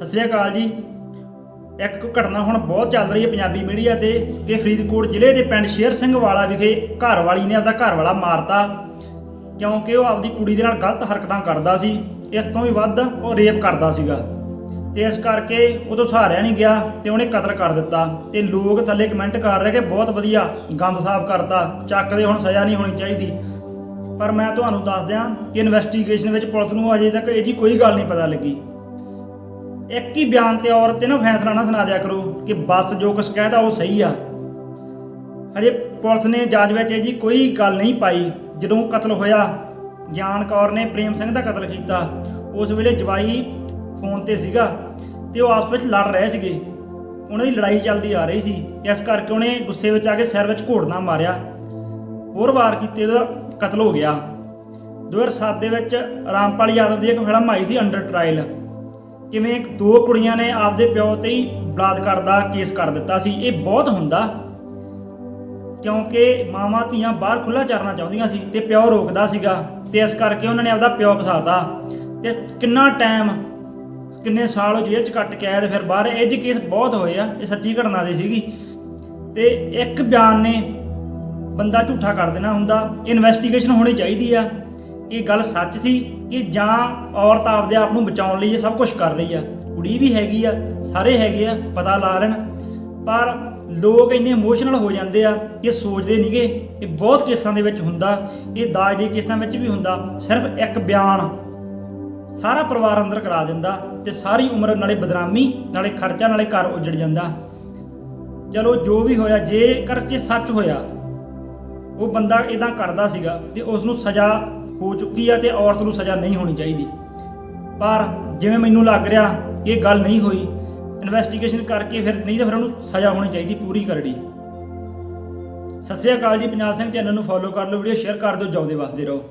ਸਤਿ ਸ੍ਰੀ ਅਕਾਲ ਜੀ। ਇੱਕ ਘਟਨਾ ਹੁਣ ਬਹੁਤ ਚੱਲ ਰਹੀ ਹੈ ਪੰਜਾਬੀ ਮੀਡੀਆ ਤੇ ਕਿ ਫਰੀਦਕੋਟ ਜ਼ਿਲ੍ਹੇ ਦੇ ਪਿੰਡ ਸ਼ੇਰ ਸਿੰਘ ਵਾਲਾ ਵਿਖੇ ਘਰ ਵਾਲੀ ਨੇ ਆਪਦਾ ਘਰ ਵਾਲਾ ਮਾਰਤਾ ਕਿਉਂਕਿ ਉਹ ਆਪਦੀ ਕੁੜੀ ਦੇ ਨਾਲ ਗਲਤ ਹਰਕਤਾਂ ਕਰਦਾ ਸੀ। ਇਸ ਤੋਂ ਵੀ ਵੱਧ ਉਹ ਰੇਪ ਕਰਦਾ ਸੀਗਾ। ਤੇ ਇਸ ਕਰਕੇ ਉਹ ਤੋਂ ਸਹਾਰਿਆ ਨਹੀਂ ਗਿਆ ਤੇ ਉਹਨੇ ਕਤਲ ਕਰ ਦਿੱਤਾ। ਤੇ ਲੋਕ ਥੱਲੇ ਕਮੈਂਟ ਕਰ ਰਹੇ ਕਿ ਬਹੁਤ ਵਧੀਆ ਗੰਦ ਸਾਫ਼ ਕਰਤਾ। ਚੱਕਦੇ ਹੁਣ ਸਜ਼ਾ ਨਹੀਂ ਹੋਣੀ ਚਾਹੀਦੀ। ਪਰ ਮੈਂ ਤੁਹਾਨੂੰ ਦੱਸ ਦਿਆਂ ਕਿ ਇਨਵੈਸਟੀਗੇਸ਼ਨ ਵਿੱਚ ਪੁਲਿਸ ਨੂੰ ਅਜੇ ਤੱਕ ਇਹ ਜੀ ਕੋਈ ਗੱਲ ਨਹੀਂ ਪਤਾ ਲੱਗੀ। ਇੱਕ ਹੀ ਬਿਆਨ ਤੇ ਔਰਤ ਤੇ ਨਾ ਫੈਸਲਾ ਨਾ ਸੁਣਾ ਦਿਆ ਕਰੋ ਕਿ ਬਸ ਜੋ ਕੁਛ ਕਹਿਦਾ ਉਹ ਸਹੀ ਆ। ਹਜੇ ਪੁਲਿਸ ਨੇ ਜਾਂਚ ਵਿੱਚ ਇਹ ਜੀ ਕੋਈ ਗੱਲ ਨਹੀਂ ਪਾਈ। ਜਦੋਂ ਕਤਲ ਹੋਇਆ, ਗਿਆਨ ਕੌਰ ਨੇ ਪ੍ਰੇਮ ਸਿੰਘ ਦਾ ਕਤਲ ਕੀਤਾ। ਉਸ ਵੇਲੇ ਜਵਾਈ ਫੋਨ ਤੇ ਸੀਗਾ ਤੇ ਉਹ ਆਪਸ ਵਿੱਚ ਲੜ ਰਹੇ ਸੀਗੇ। ਉਹਨਾਂ ਦੀ ਲੜਾਈ ਚੱਲਦੀ ਆ ਰਹੀ ਸੀ। ਇਸ ਕਰਕੇ ਉਹਨੇ ਗੁੱਸੇ ਵਿੱਚ ਆ ਕੇ ਸਿਰ ਵਿੱਚ ਘੋੜਨਾ ਮਾਰਿਆ। ਹੋਰ ਵਾਰ ਕੀਤੇ ਉਹਦਾ ਕਤਲ ਹੋ ਗਿਆ। 2007 ਦੇ ਵਿੱਚ ਰਾਮਪਾਲ ਯਾਦਵ ਦੀ ਇੱਕ ਫਿਲਮ ਆਈ ਸੀ ਅੰਡਰ ਟ੍ਰਾਇਲ ਕਿਵੇਂ ਦੋ ਕੁੜੀਆਂ ਨੇ ਆਪਦੇ ਪਿਓ ਤੇ ਹੀ ਬਲਾਤਕਾਰ ਦਾ ਕੇਸ ਕਰ ਦਿੱਤਾ ਸੀ, ਇਹ ਬਹੁਤ ਹੁੰਦਾ। ਕਿਉਂਕਿ ਮਾਵਾਂ ਧੀਆਂ ਬਾਹਰ ਖੁੱਲਾ ਚਰਨਾ ਚਾਹੁੰਦੀਆਂ ਸੀ ਤੇ ਪਿਓ ਰੋਕਦਾ ਸੀਗਾ ਤੇ ਇਸ ਕਰਕੇ ਉਹਨਾਂ ਨੇ ਆਪਦਾ ਪਿਓ ਫਸਾਤਾ। ਤੇ ਕਿੰਨਾ ਟਾਈਮ, ਕਿੰਨੇ ਸਾਲ ਉਹ ਜੇਲ੍ਹ ਚ ਕੱਟ ਕੇ ਆਇਆ ਤੇ ਫਿਰ ਬਾਹਰ ਇਹ ਕੇਸ ਬਹੁਤ ਹੋਏ ਆ, ਇਹ ਸੱਚੀ ਘਟਨਾ ਦੇ ਸੀਗੀ। ਤੇ ਇੱਕ ਬਿਆਨ ਨੇ ਬੰਦਾ ਝੂਠਾ ਕਰ ਦੇਣਾ ਹੁੰਦਾ, ਇਨਵੈਸਟੀਗੇਸ਼ਨ ਹੋਣੀ ਚਾਹੀਦੀ ਆ। ਇਹ ਗੱਲ ਸੱਚ ਸੀ ਕਿ ਜਾਂ ਔਰਤ ਆਪਦੇ ਆਪ ਨੂੰ ਬਚਾਉਣ ਲਈ ਇਹ ਸਭ ਕੁਝ ਕਰ ਰਹੀ ਆ। ਕੁੜੀ ਵੀ ਹੈਗੀ ਆ, ਸਾਰੇ ਹੈਗੇ ਆ, ਪਤਾ ਲਾ ਲੈਣ। ਪਰ ਲੋਕ ਇੰਨੇ ਇਮੋਸ਼ਨਲ ਹੋ ਜਾਂਦੇ ਆ ਕਿ ਸੋਚਦੇ ਨਹੀਂਗੇ ਇਹ ਬਹੁਤ ਕੇਸਾਂ ਦੇ ਵਿੱਚ ਹੁੰਦਾ, ਇਹ ਦਾਜ ਦੇ ਕੇਸਾਂ ਵਿੱਚ ਵੀ ਹੁੰਦਾ, ਸਿਰਫ ਇੱਕ ਬਿਆਨ। ਸਾਰਾ ਪਰਿਵਾਰ ਅੰਦਰ ਕਰਾ ਦਿੰਦਾ ਤੇ ਸਾਰੀ ਉਮਰ ਨਾਲੇ ਬਦਨਾਮੀ, ਨਾਲੇ ਖਰਚਾ, ਨਾਲੇ ਘਰ ਉਜੜ ਜਾਂਦਾ। ਚਲੋ ਜੋ ਵੀ ਹੋਇਆ ਜੇ ਜੇਕਰ ਇਹ ਸੱਚ ਹੋਇਆ, ਉਹ ਬੰਦਾ ਇਦਾਂ ਕਰਦਾ ਸੀਗਾ ਤੇ ਉਸ ਨੂੰ ਸਜ਼ਾ ਹੋ ਚੁੱਕੀ ਆ ਤੇ ਔਰਤ ਨੂੰ ਸਜ਼ਾ ਨਹੀਂ ਹੋਣੀ ਚਾਹੀਦੀ। ਪਰ ਜਿਵੇਂ ਮੈਨੂੰ ਲੱਗ ਰਿਹਾ ਕਿ ਇਹ ਗੱਲ ਨਹੀਂ ਹੋਈ ਇਨਵੈਸਟੀਗੇਸ਼ਨ ਕਰਕੇ ਫਿਰ ਨਹੀਂ ਤਾਂ ਫਿਰ ਉਹਨੂੰ ਸਜ਼ਾ ਹੋਣੀ ਚਾਹੀਦੀ ਪੂਰੀ ਕਰੜੀ। ਸਤਿ ਸ਼੍ਰੀ ਅਕਾਲ ਜੀ, ਪੰਜਾਬ ਸਿੰਘ ਚੈਨਲ ਨੂੰ ਫੋਲੋ ਕਰ ਲਓ ਵੀਡੀਓ ਸ਼ੇਅਰ ਕਰ ਦਿਓ, ਜਿਉਂਦੇ ਵਸਦੇ ਰਹੋ।